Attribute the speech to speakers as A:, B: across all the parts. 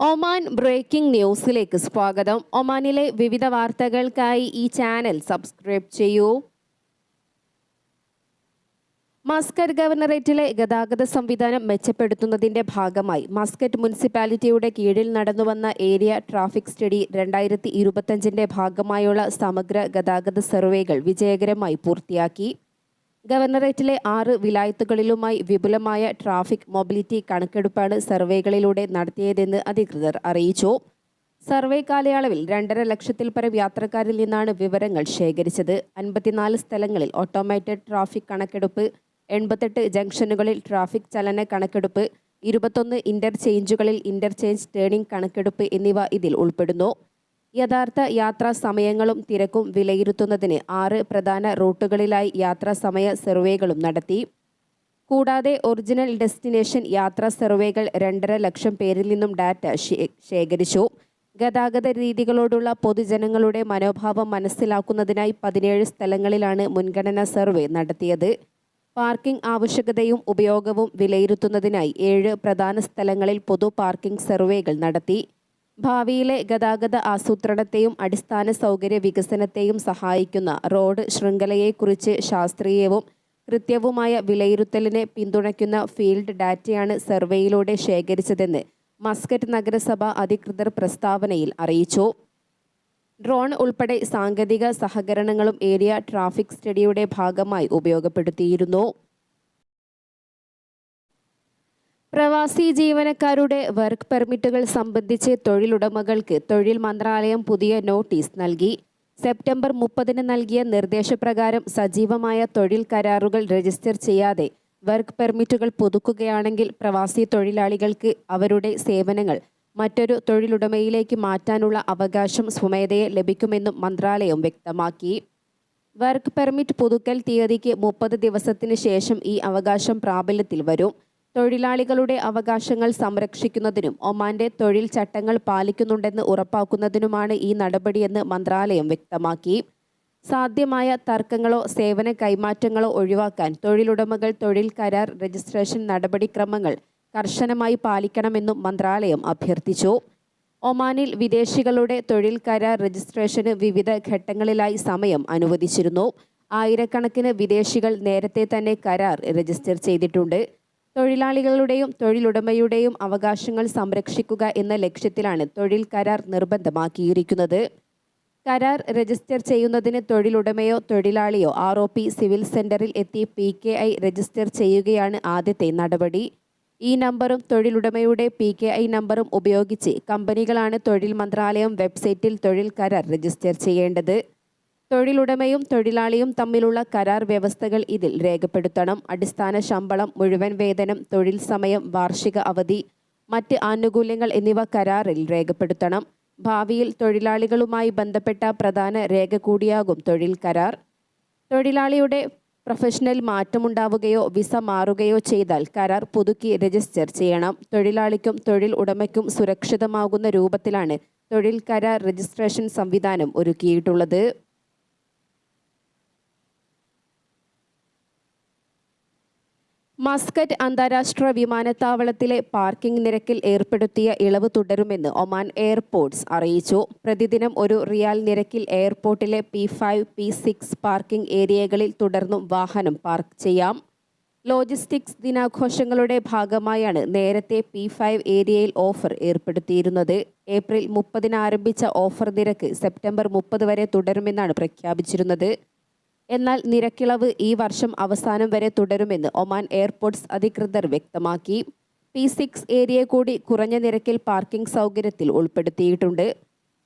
A: Oman breaking ന്യൂസിലേക്ക് സ്വാഗതം. ഒമാനിലെ വിവിധ വാർത്തകൾക്കായി ഈ ചാനൽ സബ്സ്ക്രൈബ് ചെയ്യൂ. മസ്കറ്റ് ഗവർണറേറ്റിലെ ഗതാഗത സംവിധാനം മെച്ചപ്പെടുത്തുന്നതിന്റെ ഭാഗമായി മസ്കറ്റ് മുനിസിപ്പാലിറ്റിയുടെ കീഴിൽ നടന്നുവന്ന ഏരിയ ട്രാഫിക് സ്റ്റഡി രണ്ടായിരത്തി ഇരുപത്തഞ്ചിന്റെ ഭാഗമായുള്ള സമഗ്ര ഗതാഗത സർവേകൾ വിജയകരമായി പൂർത്തിയാക്കി. ഗവർണറേറ്റിലെ ആറ് വിലായത്തുകളിലുമായി വിപുലമായ ട്രാഫിക് മൊബിലിറ്റി കണക്കെടുപ്പാണ് സർവേകളിലൂടെ നടത്തിയതെന്ന് അധികൃതർ അറിയിച്ചു. സർവേ കാലയളവിൽ രണ്ടര ലക്ഷത്തിൽ പരം യാത്രക്കാരിൽ നിന്നാണ് വിവരങ്ങൾ ശേഖരിച്ചത്. അൻപത്തിനാല് സ്ഥലങ്ങളിൽ ഓട്ടോമേറ്റഡ് ട്രാഫിക് കണക്കെടുപ്പ് എൺപത്തെട്ട് ജംഗ്ഷനുകളിൽ ട്രാഫിക് ചലന കണക്കെടുപ്പ് ഇരുപത്തൊന്ന് ഇന്റർചേഞ്ചുകളിൽ ഇന്റർചേഞ്ച് ടേണിംഗ് കണക്കെടുപ്പ് എന്നിവ ഇതിൽ ഉൾപ്പെടുന്നു. യഥാർത്ഥ യാത്രാ സമയങ്ങളും തിരക്കും വിലയിരുത്തുന്നതിന് ആറ് പ്രധാന റൂട്ടുകളിലായി യാത്രാ സമയ സർവേകളും നടത്തി. കൂടാതെ ഒറിജിനൽ ഡെസ്റ്റിനേഷൻ യാത്രാ സർവേകൾ രണ്ടര ലക്ഷം പേരിൽ നിന്നും ഡാറ്റ ശേഖരിച്ചു. ഗതാഗത രീതികളോടുള്ള പൊതുജനങ്ങളുടെ മനോഭാവം മനസ്സിലാക്കുന്നതിനായി പതിനേഴ് സ്ഥലങ്ങളിലാണ് മുൻഗണനാ സർവേ നടത്തിയത്. പാർക്കിംഗ് ആവശ്യകതയും ഉപയോഗവും വിലയിരുത്തുന്നതിനായി ഏഴ് പ്രധാന സ്ഥലങ്ങളിൽ പൊതു പാർക്കിംഗ് സർവേകൾ നടത്തി. ഭാവിയിലെ ഗതാഗത ആസൂത്രണത്തെയും അടിസ്ഥാന സൗകര്യ വികസനത്തെയും സഹായിക്കുന്ന റോഡ് ശൃംഖലയെക്കുറിച്ച് ശാസ്ത്രീയവും കൃത്യവുമായ വിലയിരുത്തലിനെ പിന്തുണയ്ക്കുന്ന ഫീൽഡ് ഡാറ്റയാണ് സർവേയിലൂടെ ശേഖരിച്ചതെന്ന് മസ്കറ്റ് നഗരസഭ അധികൃതർ പ്രസ്താവനയിൽ അറിയിച്ചു. ഡ്രോൺ ഉൾപ്പെടെ സാങ്കേതിക സഹകരണങ്ങളും ഏരിയ ട്രാഫിക് സ്റ്റഡിയുടെ ഭാഗമായി ഉപയോഗപ്പെടുത്തിയിരുന്നു. പ്രവാസി ജീവനക്കാരുടെ വർക്ക് പെർമിറ്റുകൾ സംബന്ധിച്ച് തൊഴിലുടമകൾക്ക് തൊഴിൽ മന്ത്രാലയം പുതിയ നോട്ടീസ് നൽകി. സെപ്റ്റംബർ മുപ്പതിന് നൽകിയ നിർദ്ദേശപ്രകാരം സജീവമായ തൊഴിൽ കരാറുകൾ രജിസ്റ്റർ ചെയ്യാതെ വർക്ക് പെർമിറ്റുകൾ പുതുക്കുകയാണെങ്കിൽ പ്രവാസി തൊഴിലാളികൾക്ക് അവരുടെ സേവനങ്ങൾ മറ്റൊരു തൊഴിലുടമയിലേക്ക് മാറ്റാനുള്ള അവകാശം സ്വമേധയെ ലഭിക്കുമെന്നും മന്ത്രാലയം വ്യക്തമാക്കി. വർക്ക് പെർമിറ്റ് പുതുക്കൽ തീയതിക്ക് മുപ്പത് ദിവസത്തിന് ശേഷം ഈ അവകാശം പ്രാബല്യത്തിൽ വരും. തൊഴിലാളികളുടെ അവകാശങ്ങൾ സംരക്ഷിക്കുന്നതിനും ഒമാന്റെ തൊഴിൽ ചട്ടങ്ങൾ പാലിക്കുന്നുണ്ടെന്ന് ഉറപ്പാക്കുന്നതിനുമാണ് ഈ നടപടിയെന്ന് മന്ത്രാലയം വ്യക്തമാക്കി. സാധ്യമായ തർക്കങ്ങളോ സേവന കൈമാറ്റങ്ങളോ ഒഴിവാക്കാൻ തൊഴിലുടമകൾ തൊഴിൽ കരാർ രജിസ്ട്രേഷൻ നടപടിക്രമങ്ങൾ കർശനമായി പാലിക്കണമെന്നും മന്ത്രാലയം അഭ്യർത്ഥിച്ചു. ഒമാനിൽ വിദേശികളുടെ തൊഴിൽ കരാർ രജിസ്ട്രേഷന് വിവിധ ഘട്ടങ്ങളിലായി സമയം അനുവദിച്ചിരുന്നു. ആയിരക്കണക്കിന് വിദേശികൾ നേരത്തെ തന്നെ കരാർ രജിസ്റ്റർ ചെയ്തിട്ടുണ്ട്. തൊഴിലാളികളുടെയും തൊഴിലുടമയുടെയും അവകാശങ്ങൾ സംരക്ഷിക്കുക എന്ന ലക്ഷ്യത്തിലാണ് തൊഴിൽ കരാർ നിർബന്ധമാക്കിയിരിക്കുന്നത്. കരാർ രജിസ്റ്റർ ചെയ്യുന്നതിന് തൊഴിലുടമയോ തൊഴിലാളിയോ ആർ ഒ പി സിവിൽ സെന്ററിൽ എത്തി പി കെ ഐ രജിസ്റ്റർ ചെയ്യുകയാണ് ആദ്യത്തെ നടപടി. ഈ നമ്പറും തൊഴിലുടമയുടെ പി കെ ഐ നമ്പറും ഉപയോഗിച്ച് കമ്പനികളാണ് തൊഴിൽ മന്ത്രാലയം വെബ്സൈറ്റിൽ തൊഴിൽ കരാർ രജിസ്റ്റർ ചെയ്യേണ്ടത്. തൊഴിലുടമയും തൊഴിലാളിയും തമ്മിലുള്ള കരാർ വ്യവസ്ഥകൾ ഇതിൽ രേഖപ്പെടുത്തണം. അടിസ്ഥാന ശമ്പളം മുഴുവൻ വേതനം തൊഴിൽ സമയം വാർഷിക അവധി മറ്റ് ആനുകൂല്യങ്ങൾ എന്നിവ കരാറിൽ രേഖപ്പെടുത്തണം. ഭാവിയിൽ തൊഴിലാളികളുമായി ബന്ധപ്പെട്ട പ്രധാന രേഖ കൂടിയാകും തൊഴിൽ കരാർ. തൊഴിലാളിയുടെ പ്രൊഫഷണൽ മാറ്റമുണ്ടാവുകയോ വിസ മാറുകയോ ചെയ്താൽ കരാർ പുതുക്കി രജിസ്റ്റർ ചെയ്യണം. തൊഴിലാളിക്കും തൊഴിൽ ഉടമയ്ക്കും സുരക്ഷിതമാകുന്ന രൂപത്തിലാണ് തൊഴിൽ കരാർ രജിസ്ട്രേഷൻ സംവിധാനം ഒരുക്കിയിട്ടുള്ളത്. മസ്കറ്റ് അന്താരാഷ്ട്ര വിമാനത്താവളത്തിലെ പാർക്കിംഗ് നിരക്കിൽ ഏർപ്പെടുത്തിയ ഇളവ് തുടരുമെന്ന് ഒമാൻ എയർപോർട്ട്സ് അറിയിച്ചു. പ്രതിദിനം ഒരു റിയാൽ നിരക്കിൽ എയർപോർട്ടിലെ P five P six parking ഏരിയകളിൽ തുടർന്നും വാഹനം പാർക്ക് ചെയ്യാം. ലോജിസ്റ്റിക്സ് ദിനാഘോഷങ്ങളുടെ ഭാഗമായാണ് നേരത്തെ പി ഫൈവ് ഏരിയയിൽ ഓഫർ ഏർപ്പെടുത്തിയിരുന്നത്. ഏപ്രിൽ മുപ്പതിന് ആരംഭിച്ച ഓഫർ നിരക്ക് സെപ്റ്റംബർ മുപ്പത് വരെ തുടരുമെന്നാണ് പ്രഖ്യാപിച്ചിരുന്നത്. എന്നാൽ നിരക്കിളവ് ഈ വർഷം അവസാനം വരെ തുടരുമെന്ന് ഒമാൻ എയർപോർട്ട്സ് അധികൃതർ വ്യക്തമാക്കി. പി സിക്സ് ഏരിയ കൂടി കുറഞ്ഞ നിരക്കിൽ പാർക്കിംഗ് സൗകര്യത്തിൽ ഉൾപ്പെടുത്തിയിട്ടുണ്ട്.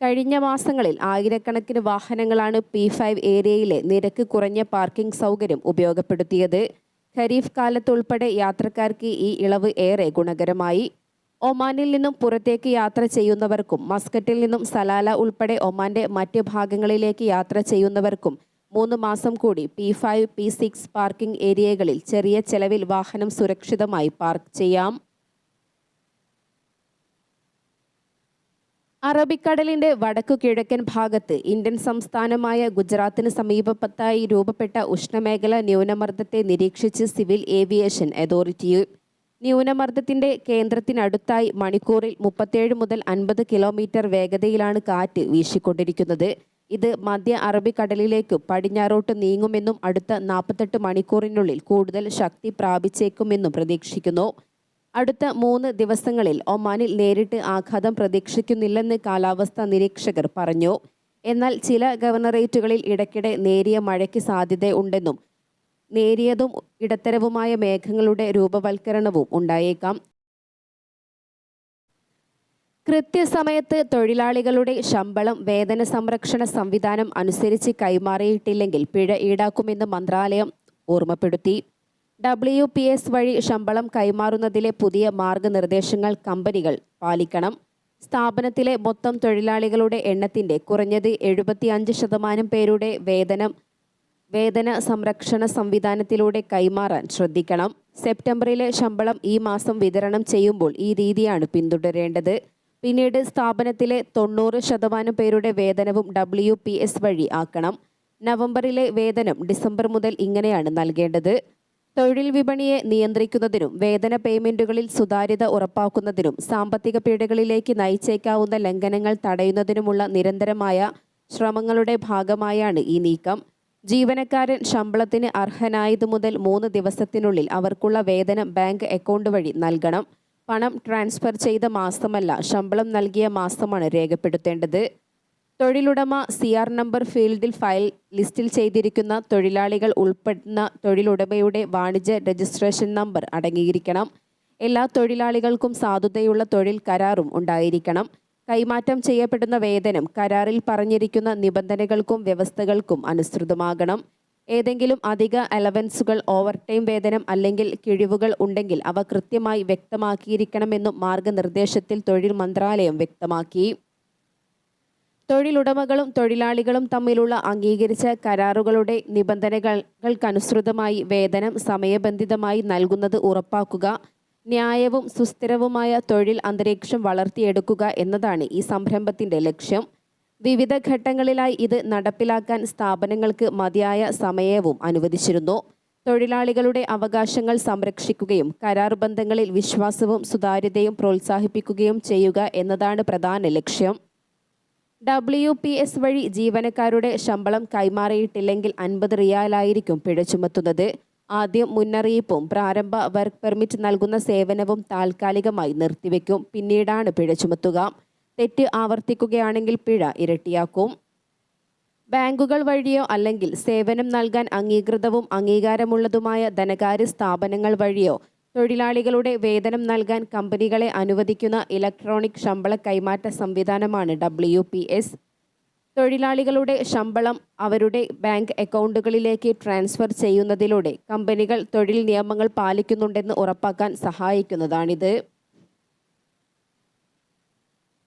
A: കഴിഞ്ഞ മാസങ്ങളിൽ ആയിരക്കണക്കിന് വാഹനങ്ങളാണ് പി ഫൈവ് ഏരിയയിലെ നിരക്ക് കുറഞ്ഞ പാർക്കിംഗ് സൗകര്യം ഉപയോഗപ്പെടുത്തിയത്. ഖരീഫ് കാലത്തുൾപ്പെടെ യാത്രക്കാർക്ക് ഈ ഇളവ് ഏറെ ഗുണകരമായി. ഒമാനിൽ നിന്നും പുറത്തേക്ക് യാത്ര ചെയ്യുന്നവർക്കും മസ്കറ്റിൽ നിന്നും സലാല ഉൾപ്പെടെ ഒമാന്റെ മറ്റ് ഭാഗങ്ങളിലേക്ക് യാത്ര ചെയ്യുന്നവർക്കും മൂന്ന് മാസം കൂടി P five P six parking ഏരിയകളിൽ ചെറിയ ചെലവിൽ വാഹനം സുരക്ഷിതമായി പാർക്ക് ചെയ്യാം. അറബിക്കടലിന്റെ വടക്കു കിഴക്കൻ ഭാഗത്ത് ഇന്ത്യൻ സംസ്ഥാനമായ ഗുജറാത്തിന് സമീപത്തായി രൂപപ്പെട്ട ഉഷ്ണമേഖല ന്യൂനമർദ്ദത്തെ നിരീക്ഷിച്ച് സിവിൽ ഏവിയേഷൻ അതോറിറ്റി ന്യൂനമർദ്ദത്തിന്റെ കേന്ദ്രത്തിനടുത്തായി മണിക്കൂറിൽ മുപ്പത്തേഴ് മുതൽ അൻപത് കിലോമീറ്റർ വേഗതയിലാണ് കാറ്റ് വീശിക്കൊണ്ടിരിക്കുന്നത്. ഇത് മധ്യ അറബിക്കടലിലേക്കും പടിഞ്ഞാറോട്ട് നീങ്ങുമെന്നും അടുത്ത നാൽപ്പത്തെട്ട് മണിക്കൂറിനുള്ളിൽ കൂടുതൽ ശക്തി പ്രാപിച്ചേക്കുമെന്നും പ്രതീക്ഷിക്കുന്നു. അടുത്ത മൂന്ന് ദിവസങ്ങളിൽ ഒമാനിൽ നേരിട്ട് ആഘാതം പ്രതീക്ഷിക്കുന്നില്ലെന്ന് കാലാവസ്ഥാ നിരീക്ഷകർ പറഞ്ഞു. എന്നാൽ ചില ഗവർണറേറ്റുകളിൽ ഇടയ്ക്കിടെ നേരിയ മഴയ്ക്ക് സാധ്യതയുണ്ടെന്നും നേരിയതും ഇടത്തരവുമായ മേഘങ്ങളുടെ രൂപവൽക്കരണവും ഉണ്ടായേക്കാം. കൃത്യസമയത്ത് തൊഴിലാളികളുടെ ശമ്പളം വേതന സംരക്ഷണ സംവിധാനം അനുസരിച്ച് കൈമാറിയിട്ടില്ലെങ്കിൽ പിഴ ഈടാക്കുമെന്ന് മന്ത്രാലയം ഓർമ്മപ്പെടുത്തി. ഡബ്ല്യു പി എസ് വഴി ശമ്പളം കൈമാറുന്നതിലെ പുതിയ മാർഗനിർദ്ദേശങ്ങൾ കമ്പനികൾ പാലിക്കണം. സ്ഥാപനത്തിലെ മൊത്തം തൊഴിലാളികളുടെ എണ്ണത്തിന്റെ കുറഞ്ഞത് എഴുപത്തിയഞ്ച് ശതമാനം പേരുടെ വേതനം വേതന സംരക്ഷണ സംവിധാനത്തിലൂടെ കൈമാറാൻ ശ്രദ്ധിക്കണം. സെപ്റ്റംബറിലെ ശമ്പളം ഈ മാസം വിതരണം ചെയ്യുമ്പോൾ ഈ രീതിയാണ് പിന്തുടരേണ്ടത്. പിന്നീട് സ്ഥാപനത്തിലെ തൊണ്ണൂറ് ശതമാനം പേരുടെ വേതനവും ഡബ്ല്യു പി എസ് വഴി ആക്കണം. നവംബറിലെ വേതനം ഡിസംബർ മുതൽ ഇങ്ങനെയാണ് നൽകേണ്ടത്. തൊഴിൽ വിപണിയെ നിയന്ത്രിക്കുന്നതിനും വേതന പേയ്മെന്റുകളിൽ സുതാര്യത ഉറപ്പാക്കുന്നതിനും സാമ്പത്തിക പീഡകളിലേക്ക് നയിച്ചേക്കാവുന്ന ലംഘനങ്ങൾ തടയുന്നതിനുമുള്ള നിരന്തരമായ ശ്രമങ്ങളുടെ ഭാഗമായാണ് ഈ നീക്കം. ജീവനക്കാരൻ ശമ്പളത്തിന് അർഹനായതു മുതൽ മൂന്ന് ദിവസത്തിനുള്ളിൽ അവർക്കുള്ള വേതനം ബാങ്ക് അക്കൗണ്ട് വഴി നൽകണം. പണം ട്രാൻസ്ഫർ ചെയ്ത മാസമല്ല ശമ്പളം നൽകിയ മാസമാണ് രേഖപ്പെടുത്തേണ്ടത്. തൊഴിലുടമ സി ആർ നമ്പർ ഫീൽഡിൽ ഫയൽ ലിസ്റ്റിൽ ചെയ്തിരിക്കുന്ന തൊഴിലാളികൾ ഉൾപ്പെടുന്ന തൊഴിലുടമയുടെ വാണിജ്യ രജിസ്ട്രേഷൻ നമ്പർ അടങ്ങിയിരിക്കണം. എല്ലാ തൊഴിലാളികൾക്കും സാധുതയുള്ള തൊഴിൽ കരാറും ഉണ്ടായിരിക്കണം. കൈമാറ്റം ചെയ്യപ്പെടുന്ന വേതനം കരാറിൽ പറഞ്ഞിരിക്കുന്ന നിബന്ധനകൾക്കും വ്യവസ്ഥകൾക്കും അനുസൃതമാകണം. ഏതെങ്കിലും അധിക അലവൻസുകൾ ഓവർ ടൈം വേതനം അല്ലെങ്കിൽ കിഴിവുകൾ ഉണ്ടെങ്കിൽ അവ കൃത്യമായി വ്യക്തമാക്കിയിരിക്കണമെന്നും മാർഗനിർദ്ദേശത്തിൽ തൊഴിൽ മന്ത്രാലയം വ്യക്തമാക്കി. തൊഴിലുടമകളും തൊഴിലാളികളും തമ്മിലുള്ള അംഗീകരിച്ച കരാറുകളുടെ നിബന്ധനകൾക്കനുസൃതമായി വേതനം സമയബന്ധിതമായി നൽകുന്നത് ഉറപ്പാക്കുക ന്യായവും സുസ്ഥിരവുമായ തൊഴിൽ അന്തരീക്ഷം വളർത്തിയെടുക്കുക എന്നതാണ് ഈ സംരംഭത്തിന്റെ ലക്ഷ്യം. വിവിധ ഘട്ടങ്ങളിലായി ഇത് നടപ്പിലാക്കാൻ സ്ഥാപനങ്ങൾക്ക് മതിയായ സമയവും അനുവദിച്ചിരുന്നു. തൊഴിലാളികളുടെ അവകാശങ്ങൾ സംരക്ഷിക്കുകയും കരാർ ബന്ധങ്ങളിൽ വിശ്വാസവും സുതാര്യതയും പ്രോത്സാഹിപ്പിക്കുകയും ചെയ്യുക എന്നതാണ് പ്രധാന ലക്ഷ്യം. ഡബ്ല്യു പി എസ് വഴി ജീവനക്കാരുടെ ശമ്പളം കൈമാറിയിട്ടില്ലെങ്കിൽ അൻപത് റിയാലായിരിക്കും പിഴ ചുമത്തുന്നത്. ആദ്യം മുന്നറിയിപ്പും പ്രാരംഭ വർക്ക് പെർമിറ്റ് നൽകുന്ന സേവനവും താൽക്കാലികമായി നിർത്തിവെക്കും. പിന്നീടാണ് പിഴ ചുമത്തുക. തെറ്റ് ആവർത്തിക്കുകയാണെങ്കിൽ പിഴ ഇരട്ടിയാക്കും. ബാങ്കുകൾ വഴിയോ അല്ലെങ്കിൽ സേവനം നൽകാൻ അംഗീകൃതവും അംഗീകാരമുള്ളതുമായ ധനകാര്യ സ്ഥാപനങ്ങൾ വഴിയോ തൊഴിലാളികളുടെ വേതനം നൽകാൻ കമ്പനികളെ അനുവദിക്കുന്ന ഇലക്ട്രോണിക് ശമ്പള കൈമാറ്റ സംവിധാനമാണ് ഡബ്ല്യു പി എസ്. തൊഴിലാളികളുടെ ശമ്പളം അവരുടെ ബാങ്ക് അക്കൗണ്ടുകളിലേക്ക് ട്രാൻസ്ഫർ ചെയ്യുന്നതിലൂടെ കമ്പനികൾ തൊഴിൽ നിയമങ്ങൾ പാലിക്കുന്നുണ്ടെന്ന് ഉറപ്പാക്കാൻ സഹായിക്കുന്നതാണിത്.